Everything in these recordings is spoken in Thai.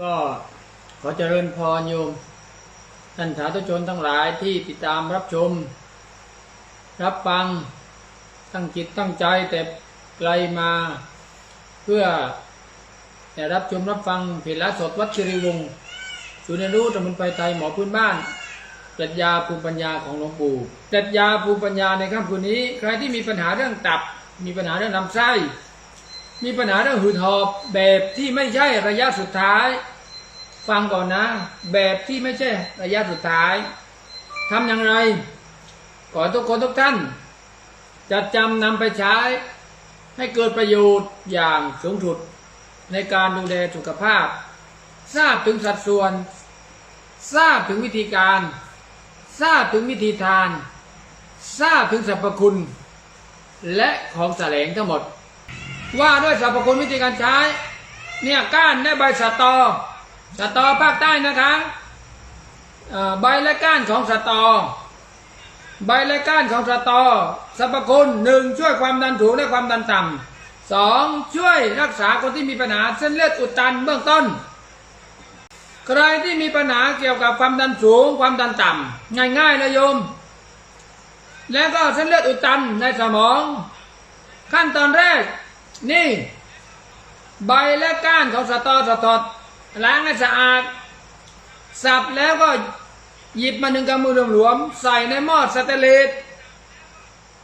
ก็ขอเจริญพรโยม ท่านสาธุชนทั้งหลายที่ติดตามรับชม รับฟัง ตั้งจิตตั้งใจแต่ไกลมา เพื่อได้รับชมรับฟังเพจละสดวัชริวงศ์ศูนย์รู้ตำบลไปไทยหมอพื้นบ้านปรัชญาภูมิปัญญาของหลวงปู่ปรัชญาภูมิปัญญาในค่ำคืนนี้ ใครที่มีปัญหาเรื่องตับ มีปัญหาเรื่องลำไส้ มีปัญหาเรื่องหืดหอบแบบที่ไม่ใช่ระยะสุดท้าย ฟังก่อนนะ แบบที่ไม่ใช่ระยะสุดท้ายทำอย่างไร ขอทุกคนทุกท่าน จะจำนำไปใช้ ให้เกิดประโยชน์อย่างสูงสุด ในการดูแลสุขภาพ ทราบถึงสัดส่วน ทราบถึงวิธีการ ทราบถึงวิธีทาน ทราบถึงสรรพคุณ และของแสลงทั้งหมด ว่าด้วยสรรพคุณวิธีการใช้ เนี่ยก้านและใบสะตอสะตอภาคใต้นะคะใบและก้านของสะตอ ใบและก้านของสะตอสรรพคุณหนึ่งช่วยความดันสูงและความดันต่ำสองช่วยรักษาคนที่มีปัญหาเส้นเลือดอุดตันเบื้องต้น ใครที่มีปัญหาเกี่ยวกับความดันสูงความดันต่ำง่ายๆเลยโยม แล้วก็เส้นเลือดอุดตันในสมอง ขั้นตอนแรก นี่ ใบและก้านของสะตอสะตอดล้างให้สะอาด สับแล้วก็หยิบมาหนึ่งกำมือหลวมๆใส่ในหม้อสเตเลส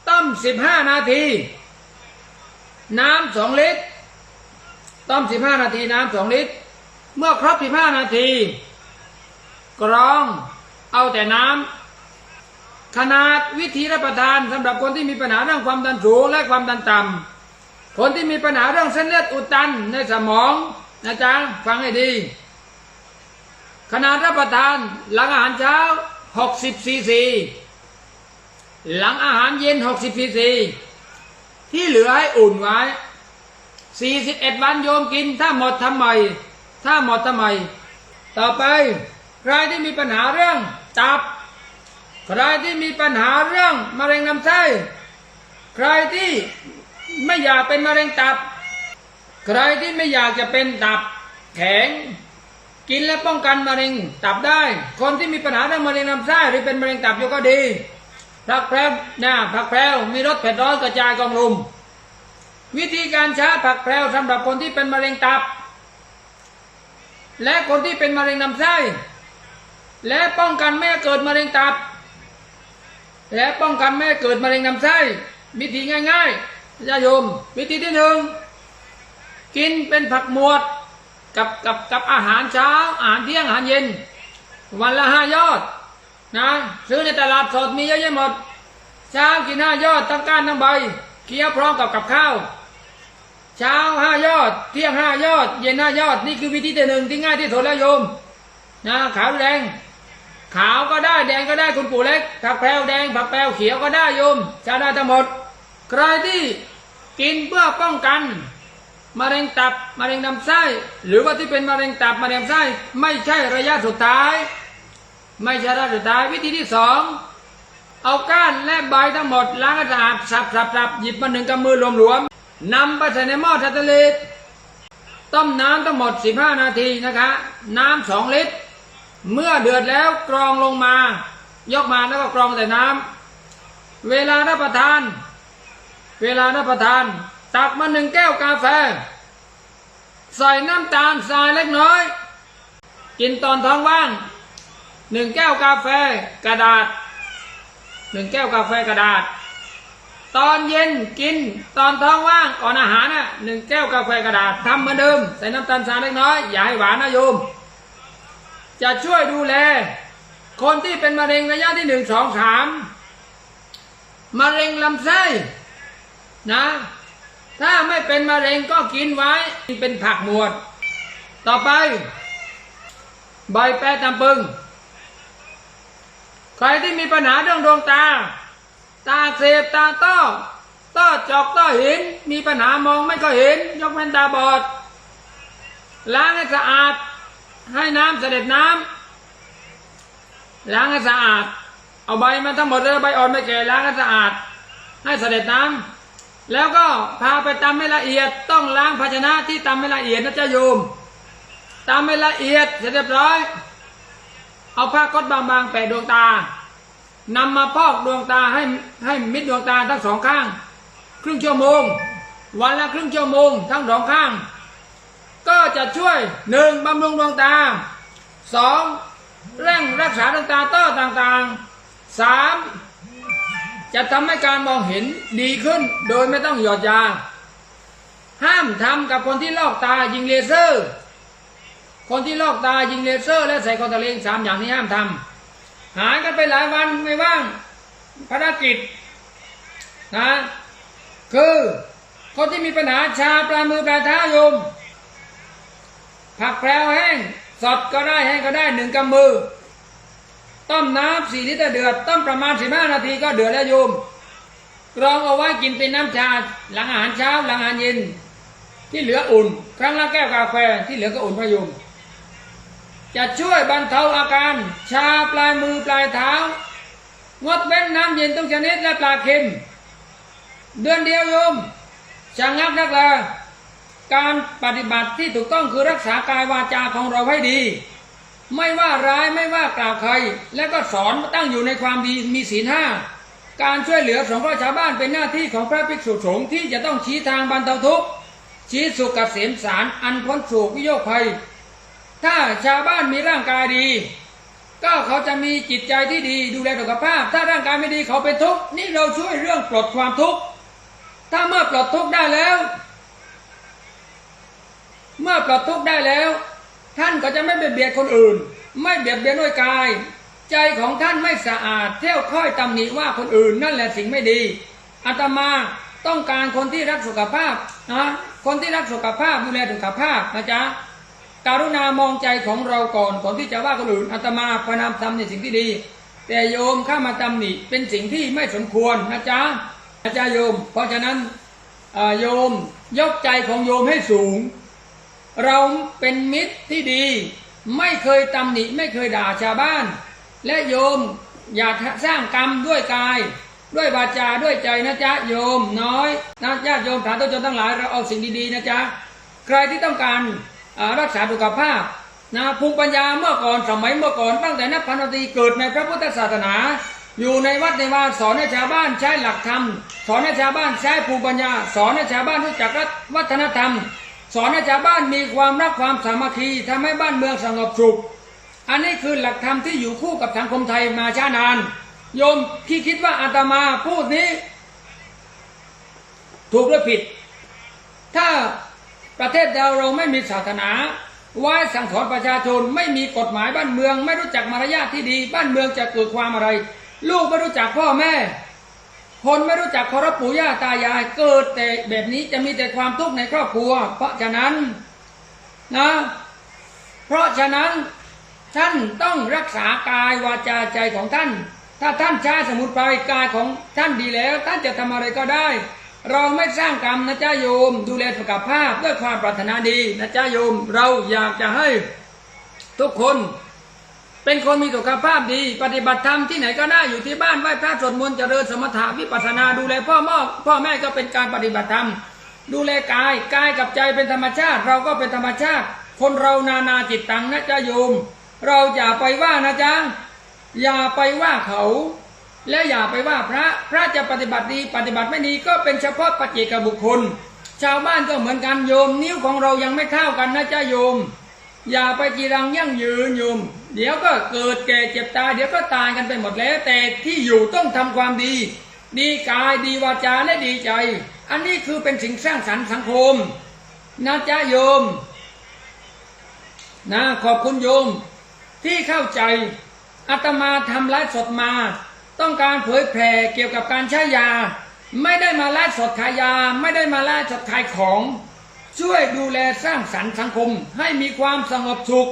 ต้มสิบห้านาที น้ำสองลิตร ต้มสิบห้านาทีน้ำสองลิตร เมื่อครบสิบห้านาที กรองเอาแต่น้ำขนาดวิธีรับประทานสำหรับคนที่มีปัญหาเรื่องความดันสูงและความดันต่ำ คนที่มีปัญหาเรื่องเส้นเลือดอุดตันในสมองนะจ๊ะฟังให้ดี ขนาดรับประทานหลังอาหารเช้า 60ซีซี หลังอาหารเย็น 60ซีซี ที่เหลือให้อุ่นไว้ 41 วันโยมกิน ถ้าหมดทำไม ถ้าหมดทำไม ต่อไป ใครที่มีปัญหาเรื่องตับ ใครที่มีปัญหาเรื่องมะเร็งลำไส้ ใครที่ ไม่อยากเป็นมะเร็งตับ ใครที่ไม่อยากจะเป็นตับแข็ง กินและป้องกันมะเร็งตับได้ คนที่มีปัญหาเรื่องมะเร็งลำไส้หรือเป็นมะเร็งตับอยู่ก็ดีผักแพรวนะผักแพรวมีรสเผ็ดร้อนกระจายกองลุม วิธีการใช้ผักแพรวสำหรับคนที่เป็นมะเร็งตับ และคนที่เป็นมะเร็งลำไส้และป้องกันไม่ให้เกิดมะเร็งตับ และป้องกันไม่ให้เกิดมะเร็งลำไส้วิธีง่าย ๆ ญาติโยม วิธีที่หนึ่งกินเป็นผักหมวดกับกับกับอาหารเช้า อาหารเที่ยงอาหารเย็น วันละห้ายอดนะซื้อในตลาดสดมีเยอะแยะหมด เช้ากินห้ายอดทั้งก้านทั้งใบเคี้ยวพร้อมกับกับข้าว เช้าห้ายอด เที่ยงห้ายอด เย็นห้ายอด นี่คือวิธีที่หนึ่งที่ง่ายที่สุดแล้วโยมนะขาวแดง ขาวก็ได้แดงก็ได้คุณปู่เล็กผักแพรวแดงผักแพรวเขียวก็ได้โยมใช้ได้ทั้งหมด ใครที่ กินเพื่อป้องกันมะเร็งตับมะเร็งลำไส้ หรือว่าที่เป็นมะเร็งตับมะเร็งลำไส้ ไม่ใช่ระยะสุดท้าย ไม่ใช่ระยะสุดท้ายวิธีที่สองเอาก้านและใบทั้งหมดล้างให้สะอาดสับสับสับหยิบมาหนึ่งกำมือหลวมๆนำไปใส่ในหม้อสเตนเลสต้มน้ำทั้งหมด 15 นาทีนะคะ น้ำสองลิตร เมื่อเดือดแล้วกรองลงมา ยกมาแล้วก็กรองแต่น้ำเวลารับประทาน เวลารับประทาน ตักมาหนึ่งแก้วกาแฟ ใส่น้ำตาลทรายเล็กน้อย กินตอนท้องว่างหนึ่งแก้วกาแฟกระดาษหนึ่งแก้วกาแฟกระดาษ ตอนเย็นกินตอนท้องว่างก่อนอาหารน่ะหนึ่งแก้วกาแฟกระดาษทำเหมือนเดิมใส่น้ำตาลทรายเล็กน้อยอย่าให้หวานนะโยม จะช่วยดูแล คนที่เป็นมะเร็งระยะที่หนึ่งสองสามมะเร็งลำไส้ นะ ถ้าไม่เป็นมะเร็งก็กินไว้เป็นผักหมวด ต่อไป ใบแปรตำปึง ใครที่มีปัญหาเรื่องดวงตา ตาเสพตาต้อต้อจอกต้อห็นมีปัญหามองไม่ก็เห็น ยกเว้นตาบอด ล้างให้สะอาด ให้น้ำเสด็จน้ำล้างให้สะอาด เอาใบมาทั้งหมดเลยใบอ่อนไม่แก่ล้างให้สะอาด ให้เสด็จน้ำ แล้วก็พาไปตำให้ละเอียดต้องล้างภาชนะที่ตำให้ละเอียดนะเจ้าโยมตามให้ละเอียดเสร็จเรียบร้อย เอาผ้าก๊อตบางๆแปะดวงตานำมาพอกดวงตาให้ให้มิดดวงตาทั้งสองข้าง ครึ่งชั่วโมง วันละครึ่งชั่วโมงทั้งสองข้าง ก็จะช่วยหนึ่งบำรุงดวงตาสองเร่งรักษาดวงตาต้อต่างๆสาม จะทำให้การมองเห็นดีขึ้นโดยไม่ต้องหยอดยา ห้ามทำกับคนที่ลอกตายิงเลเซอร์ คนที่ลอกตายิงเลเซอร์ และใส่คอนแทคเลนส์สามอย่างนี้ห้ามทำหายกันไปหลายวันไม่ว่างภารกิจนะคือคนที่มีปัญหาชาปลายมือปลายเท้ายมผักแพรวแห้งสดก็ได้แห้งก็ได้หนึ่งกำมือ ต้มน้ำสี่ลิตรเดือด ต้มประมาณสิบห้านาทีก็เดือดแล้วโยมกรองเอาไว้กินเป็นน้ำชาหลังอาหารเช้าหลังอาหารเย็น ที่เหลืออุ่น ครั้งละแก้วกาแฟที่เหลือก็อุ่นพยมจะช่วยบรรเทาอาการ ชาปลายมือปลายเท้างดเว้นน้ำเย็นทุกชนิดและปลาเค็ม เดือนเดียวโยมช่างงับนักลาการปฏิบัติที่ถูกต้องคือรักษากายวาจาของเราให้ดี ไม่ว่าร้ายไม่ว่ากล่าวใคร และก็สอนตั้งอยู่ในความดีมีศีลห้าการช่วยเหลือสงเคราะห์ชาวบ้านเป็นหน้าที่ของพระภิกษุสงฆ์ที่จะต้องชี้ทางบรรเทาทุกข์ชี้สุขเกษมสารอันพ้นสู่วิโยคภัย ถ้าชาวบ้านมีร่างกายดี ก็เขาจะมีจิตใจที่ดีดูแลสุขภาพ ถ้าร่างกายไม่ดีเขาเป็นทุกข์นี่เราช่วยเรื่องปลดความทุกข์ถ้าเมื่อปลดทุกข์ได้แล้ว เมื่อปลดทุกข์ได้แล้ว ท่านก็จะไม่เบียดเบียนคนอื่น ไม่เบียดเบียนด้วยกาย ใจของท่านไม่สะอาดเที่ยวค่อยตำหนิว่าคนอื่น นั่นแหละสิ่งไม่ดีอาตมาต้องการคนที่รักสุขภาพนะคนที่รักสุขภาพดูแลสุขภาพนะจ๊ะการุณามองใจของเราก่อนก่อนที่จะว่าคนอื่นอาตมาพยายามทำในสิ่งที่ดี แต่โยมเข้ามาตำหนิเป็นสิ่งที่ไม่สมควรนะจ๊ะนะจ๊ะโยม เพราะฉะนั้นโยมยกใจของโยมให้สูง เราเป็นมิตรที่ดี ไม่เคยตำหนิไม่เคยด่าชาวบ้าน และโยมอย่าสร้างกรรมด้วยกาย ด้วยวาจาด้วยใจนะจ๊ะโยมน้อยนะญาติโยมสาธุชนทั้งหลายเราเอาสิ่งดีๆนะจ๊ะใครที่ต้องการรักษาสุขภาพนะภูมิปัญญาเมื่อก่อนสมัยเมื่อก่อนตั้งแต่นับพันปีเกิดในพระพุทธศาสนา อยู่ในวัดในวาสอนให้ชาวบ้านใช้หลักธรรม สอนให้ชาวบ้านใช้ภูมิปัญญา สอนให้ชาวบ้านรู้จักวัฒนธรรม สอนให้ชาวบ้านมีความรักความสามัคคีทำให้บ้านเมืองสงบสุข อันนี้คือหลักธรรมที่อยู่คู่กับสังคมไทยมาช้านาน โยมที่คิดว่าอาตมาพูดนี้ ถูกหรือผิด ถ้าประเทศเราเราไม่มีศาสนาไว้สั่งสอนประชาชนไม่มีกฎหมายบ้านเมือง ไม่รู้จักมารยาทที่ดี บ้านเมืองจะเกิดความอะไร ลูกไม่รู้จักพ่อแม่ คนไม่รู้จักเคารพปู่ย่าตายาย เกิดแต่แบบนี้จะมีแต่ความทุกข์ในครอบครัว เพราะฉะนั้นนะ เพราะฉะนั้นท่านต้องรักษากายวาจาใจของท่าน ถ้าท่านใช้สมุนไพรกายของท่านดีแล้ว ท่านจะทำอะไรก็ได้ เราไม่สร้างกรรมนะจ๊ะโยม ดูแลสุขภาพด้วยความปรารถนาดีนะจ๊ะโยม เราอยากจะให้ทุกคน เป็นคนมีสุขภาพดี ปฏิบัติธรรมที่ไหนก็ได้อยู่ที่บ้านไหว้พระสวดมนต์เจริญสมถะวิปัสสนาดูแลพ่อแม่พ่อแม่ก็เป็นการปฏิบัติธรรม ดูแลกายกายกับใจเป็นธรรมชาติ เราก็เป็นธรรมชาติ คนเรานานาจิตตังนะจ๊ะโยม เราอย่าไปว่านะจ๊ะอย่าไปว่าเขา และอย่าไปว่าพระพระจะปฏิบัติดีปฏิบัติไม่ดีก็เป็นเฉพาะปัจเจกบุคคล ชาวบ้านก็เหมือนกันโยม นิ้วของเรายังไม่เท่ากันนะจ๊ะโยม อย่าไปจีรังยั่งยืนโยม เดี๋ยวก็เกิดแก่เจ็บตายเดี๋ยวก็ตายกันไปหมดแล้ว แต่ที่อยู่ต้องทำความดี ดีกายดีวาจาและดีใจ อันนี้คือเป็นสิ่งสร้างสรรค์สังคมนะจ๊ะโยมนะขอบคุณโยมที่เข้าใจอาตมาทำไลฟ์สดมา ต้องการเผยแผ่เกี่ยวกับการใช้ยา ไม่ได้มาไลฟ์สดขายยา ไม่ได้มาไลฟ์สดขายของ ช่วยดูแลสร้างสรรค์สังคมให้มีความสงบสุข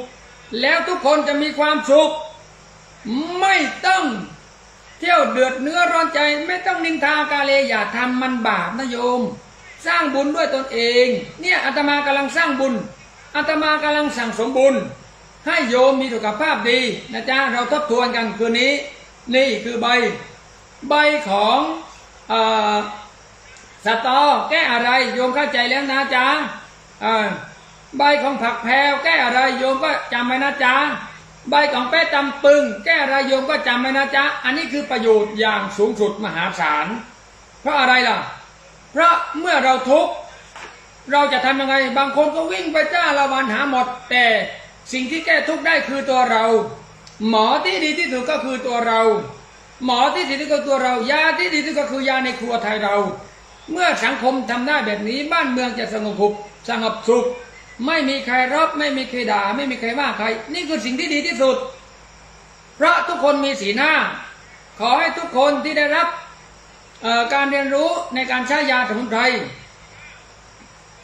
แล้วทุกคนจะมีความสุข ไม่ต้องเที่ยวเดือดเนื้อร้อนใจ ไม่ต้องนินทากาเลอย่าทำมันบาปนะโยม สร้างบุญด้วยตนเอง เนี่ยอาตมากำลังสร้างบุญอาตมากำลังสั่งสมบุญ ให้โยมมีสุขภาพดีนะจ๊ะเราทบทวนกันคืนนี้ นี่คือใบ ใบของอสตอแก้อะไรโยมเข้าใจแล้วนะจ๊ะอ่า ใบของผักแพรวแก้อะไรโยมก็จำไว้นะจ๊ะใบของแป้จำปึงแก้อะไรโยมก็จำไว้นะจ๊ะอันนี้คือประโยชน์อย่างสูงสุดมหาศาลเพราะอะไรล่ะ เพราะเมื่อเราทุกข์เราจะทำยังไง บางคนก็วิ่งไปจ้าละวันหาหมด แต่สิ่งที่แก้ทุกข์ได้คือตัวเรา หมอที่ดีที่สุดก็คือตัวเรา หมอที่ดีที่สุดก็ตัวเรายาที่ดีที่สุดก็คือยาในครัวไทยเรา เมื่อสังคมทำได้แบบนี้บ้านเมืองจะสงบสุขสงบสุข ไม่มีใครรบไม่มีใครด่า ไม่มีใครว่าใคร นี่คือสิ่งที่ดีที่สุด เพราะทุกคนมีสีหน้า ขอให้ทุกคนที่ได้รับการเรียนรู้ในการใช้ยาสมุนไพร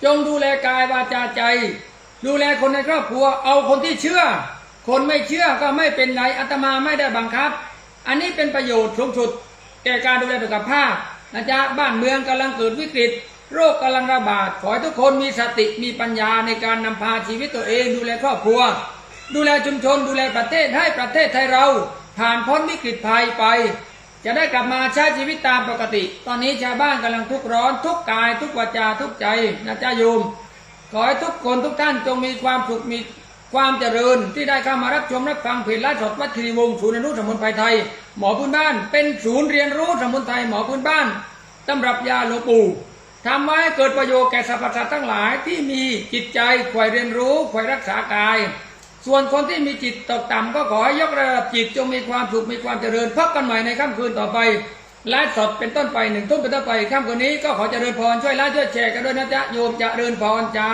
จงดูแลกายวาจาใจ ดูแลคนในครอบครัว เอาคนที่เชื่อ คนไม่เชื่อก็ไม่เป็นไรอาตมาไม่ได้บังคับ อันนี้เป็นประโยชน์สูงสุดแก่การดูแลสุขภาพนะจ๊ะบ้านเมืองกำลังเกิดวิกฤต โรคกำลังระบาด ขอให้ทุกคนมีสติมีปัญญาในการนำพาชีวิตตัวเองดูแลครอบครัว ดูแลชุมชนดูแลประเทศให้ประเทศไทยเรา ผ่านพ้นวิกฤตภัยไป จะได้กลับมาใช้ชีวิตตามปกติ ตอนนี้ชาวบ้านกำลังทุกข์ร้อน ทุกกาย ทุกวาจาทุกใจนะจ๊ะโยม ขอให้ทุกคนทุกท่านจงมีความสุขมีความเจริญที่ได้เข้ามารับชมรับฟังเพจไลฟ์สดวัดคีรีวงศ์ศูนย์อนุสมุนไพรไทย หมอพื้นบ้าน เป็นศูนย์เรียนรู้สมุนไพรหมอพื้นบ้านตำรับยาหลวงปู่ ทำไว้เกิดประโยชน์แก่สรรพสัตว์ทั้งหลายที่มีจิตใจควยเรียนรู้ควยรักษากาย ส่วนคนที่มีจิตตกต่ำก็ขอให้ยกระดับจิตจงมีความสุขมีความเจริญพบกันใหม่ในค่ำคืนต่อไปไลฟ์สดเป็นต้นไปหนึ่งทุ่มเป็นต้นไปค่ำคืนนี้ก็ขอเจริญพรช่วยไลฟ์ช่วยแชร์กันด้วยนะจ๊ะโยมเจริญพรจ้า